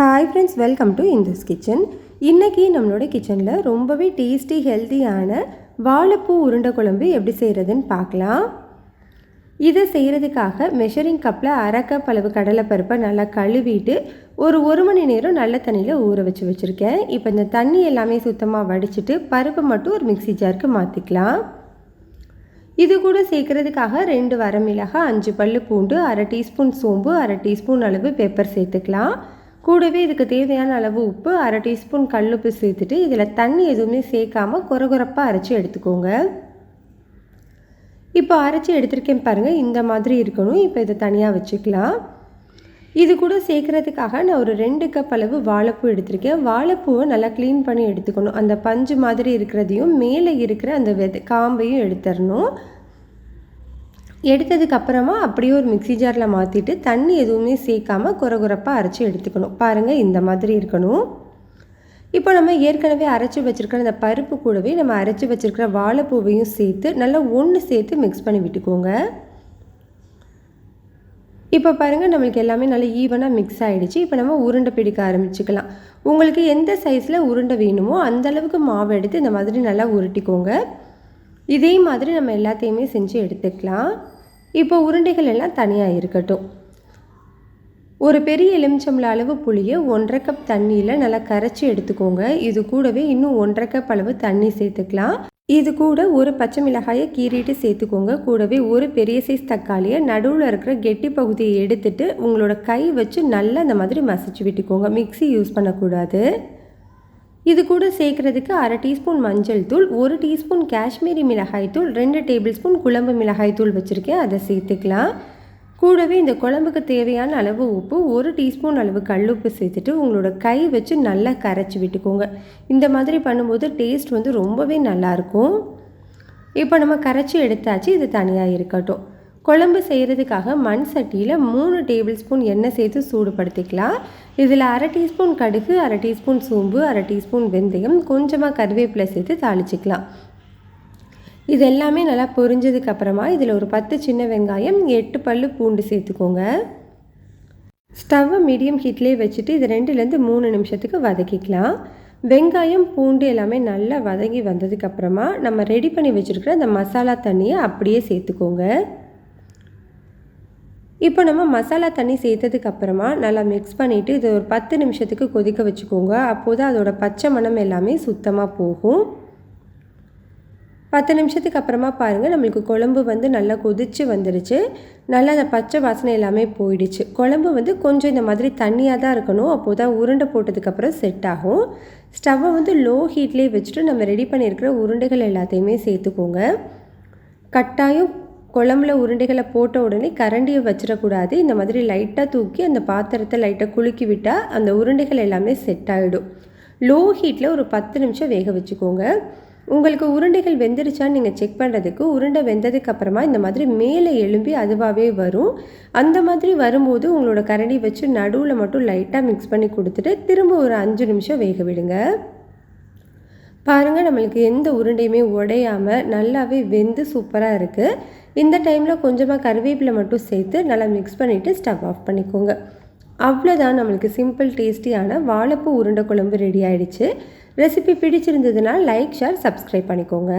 Hi friends welcome to Indhu's kitchen இன்றைக்கி நம்மளோட கிச்சனில் ரொம்பவே டேஸ்டி ஹெல்த்தியான வாழைப்பூ உருண்டை குழம்பு எப்படி செய்கிறதுன்னு பார்க்கலாம். இதை செய்கிறதுக்காக மெஷரிங் கப்பில் அரை கப் அளவு கடலைப்பருப்பை நல்லா கழுவிட்டு ஒரு ஒரு மணி நேரம் நல்ல தண்ணியில் ஊற வச்சு வச்சுருக்கேன். இப்போ இந்த தண்ணி எல்லாமே சுத்தமாக வடிச்சிட்டு பருப்பை மட்டும் ஒரு மிக்சி ஜாருக்கு மாற்றிக்கலாம் இது கூட சேர்க்குறதுக்காக ரெண்டு வரமிளகாய் அஞ்சு பல் பூண்டு அரை டீஸ்பூன் சோம்பு அரை டீஸ்பூன் அளவு பெப்பர் சேர்த்துக்கலாம். கூடவே இதுக்கு தேவையான அளவு உப்பு அரை டீஸ்பூன் கல்லுப்பு சேர்த்துட்டு இதில் தண்ணி எதுவுமே சேர்க்காமல் குறகுறப்பாக அரைச்சி எடுத்துக்கோங்க. இப்போ அரைச்சி எடுத்திருக்கேன் பாருங்கள் இந்த மாதிரி இருக்கணும். இப்போ இதை தனியாக வச்சுக்கலாம். இது கூட சேர்க்குறதுக்காக நான் ஒரு ரெண்டு கப் அளவு வாழைப்பூ எடுத்திருக்கேன். வாழைப்பூவை நல்லா க்ளீன் பண்ணி எடுத்துக்கணும். அந்த பஞ்சு மாதிரி இருக்கிறதையும் மேலே இருக்கிற அந்த வெத காம்பையும் எடுத்துடணும். எடுத்ததுக்கு அப்புறமா அப்படியே ஒரு மிக்சி ஜாரில் மாற்றிட்டு தண்ணி எதுவுமே சேர்க்காம குறகுறப்பாக அரைச்சி எடுத்துக்கணும். பாருங்கள் இந்த மாதிரி இருக்கணும். இப்போ நம்ம ஏற்கனவே அரைச்சி வச்சுருக்கிற அந்த பருப்பு கூடவே நம்ம அரைச்சி வச்சுருக்கிற வாழைப்பூவையும் சேர்த்து நல்லா ஒன்று சேர்த்து மிக்ஸ் பண்ணி விட்டுக்கோங்க. இப்போ பாருங்கள் நம்மளுக்கு எல்லாமே நல்லா ஈவனாக மிக்ஸ் ஆகிடுச்சு இப்போ நம்ம உருண்டை பிடிக்க ஆரம்பிச்சுக்கலாம். உங்களுக்கு எந்த சைஸில் உருண்டை வேணுமோ அந்த அளவுக்கு மாவு எடுத்து இந்த மாதிரி நல்லா உருட்டிக்கோங்க. இதே மாதிரி நம்ம எல்லாத்தையுமே செஞ்சு எடுத்துக்கலாம். இப்போ உருண்டைகள் எல்லாம் தனியாக இருக்கட்டும். ஒரு பெரிய எலுமிச்சம்பள அளவு புளியை ஒன்றரை கப் தண்ணியில் நல்லா கரைச்சி எடுத்துக்கோங்க. இது கூடவே இன்னும் ஒன்றரை கப் அளவு தண்ணி சேர்த்துக்கலாம். இது கூட ஒரு பச்சை மிளகாயை கீறிட்டு சேர்த்துக்கோங்க. கூடவே ஒரு பெரிய சைஸ் தக்காளியை நடுவில் இருக்கிற கெட்டி பகுதியை எடுத்துட்டு உங்களோட கை வச்சு நல்லா அந்த மாதிரி மசிச்சு விட்டுக்கோங்க. மிக்சி யூஸ் பண்ணக்கூடாது. இது கூட சேர்க்குறதுக்கு அரை டீஸ்பூன் மஞ்சள் தூள் ஒரு டீஸ்பூன் காஷ்மீரி மிளகாய் தூள் ரெண்டு டேபிள் ஸ்பூன் குழம்பு மிளகாய் தூள் வச்சுருக்கேன். அதை சேர்த்துக்கலாம். கூடவே இந்த குழம்புக்கு தேவையான அளவு உப்பு ஒரு டீஸ்பூன் அளவு கல்லுப்பு சேர்த்துட்டு உங்களோட கை வச்சு நல்லா கரைச்சி விட்டுக்கோங்க. இந்த மாதிரி பண்ணும்போது டேஸ்ட் வந்து ரொம்பவே நல்லாயிருக்கும் இப்போ நம்ம கரைச்சி எடுத்தாச்சு இது தனியாக இருக்கட்டும். குழம்பு செய்கிறதுக்காக மண் சட்டியில் மூணு டேபிள் ஸ்பூன் எண்ணெய் சேர்த்து சூடுபடுத்திக்கலாம். இதில் அரை டீஸ்பூன் கடுகு அரை டீஸ்பூன் சோம்பு அரை டீஸ்பூன் வெந்தயம் கொஞ்சமாக கருவேப்பிலை சேர்த்து தாளிச்சிக்கலாம். இது எல்லாமே நல்லா பொரிஞ்சதுக்கப்புறமா இதில் ஒரு பத்து சின்ன வெங்காயம் எட்டு பல் பூண்டு சேர்த்துக்கோங்க. ஸ்டவ்வை மீடியம் ஹீட்லேயே வச்சுட்டு இது ரெண்டுலேருந்து மூணு நிமிஷத்துக்கு வதக்கிக்கலாம். வெங்காயம் பூண்டு எல்லாமே நல்லா வதங்கி வந்ததுக்கப்புறமா நம்ம ரெடி பண்ணி வச்சுருக்கிற அந்த மசாலா தண்ணியை அப்படியே சேர்த்துக்கோங்க. இப்போ நம்ம மசாலா தண்ணி சேர்த்ததுக்கு அப்புறமா நல்லா மிக்ஸ் பண்ணிவிட்டு இது ஒரு பத்து நிமிஷத்துக்கு கொதிக்க வச்சுக்கோங்க. அப்போது அதோட பச்சை மணம் எல்லாமே சுத்தமாக போகும். பத்து நிமிஷத்துக்கு அப்புறமா பாருங்கள் நம்மளுக்கு குழம்பு வந்து நல்லா கொதித்து வந்துடுச்சு நல்லா அந்த பச்சை வாசனை எல்லாமே போயிடுச்சு. குழம்பு வந்து கொஞ்சம் இந்த மாதிரி தண்ணியாக தான் இருக்கணும். அப்போது தான் உருண்டை போட்டதுக்கப்புறம் செட் ஆகும். ஸ்டவ்வை வந்து லோ ஹீட்லேயே வச்சுட்டு நம்ம ரெடி பண்ணியிருக்கிற உருண்டைகள் எல்லாத்தையுமே சேர்த்துக்கோங்க. கட்டாயம் குழம்புல உருண்டைகளை போட்ட உடனே கரண்டியை வச்சிடக்கூடாது. இந்த மாதிரி லைட்டாக தூக்கி அந்த பாத்திரத்தை லைட்டாக குலுக்கி விட்டால் அந்த உருண்டைகள் எல்லாமே செட் ஆகிடும் லோ ஹீட்டில் ஒரு பத்து நிமிஷம் வேக வச்சுக்கோங்க. உங்களுக்கு உருண்டைகள் வெந்துருச்சான்னு நீங்கள் செக் பண்ணுறதுக்கு உருண்டை வெந்ததுக்கு அப்புறமா இந்த மாதிரி மேலே எழும்பி அதுவாகவே வரும். அந்த மாதிரி வரும்போது உங்களோட கரண்டி வச்சு நடுவில் மட்டும் லைட்டாக மிக்ஸ் பண்ணி கொடுத்துட்டு திரும்ப ஒரு அஞ்சு நிமிஷம் வேக விடுங்க. பாருங்கள் நம்மளுக்கு எந்த உருண்டையுமே உடையாமல் நல்லாவே வெந்து சூப்பராக இருக்குது இந்த டைமில் கொஞ்சமாக கருவேப்பிலை மட்டும் சேர்த்து நல்லா மிக்ஸ் பண்ணிவிட்டு ஸ்டவ் ஆஃப் பண்ணிக்கோங்க. அவ்வளோதான் நம்மளுக்கு சிம்பிள் டேஸ்டியான வாழைப்பூ உருண்டை குழம்பு ரெடி ஆகிடுச்சு ரெசிபி பிடிச்சிருந்ததுனால் லைக் ஷேர் சப்ஸ்கிரைப் பண்ணிக்கோங்க.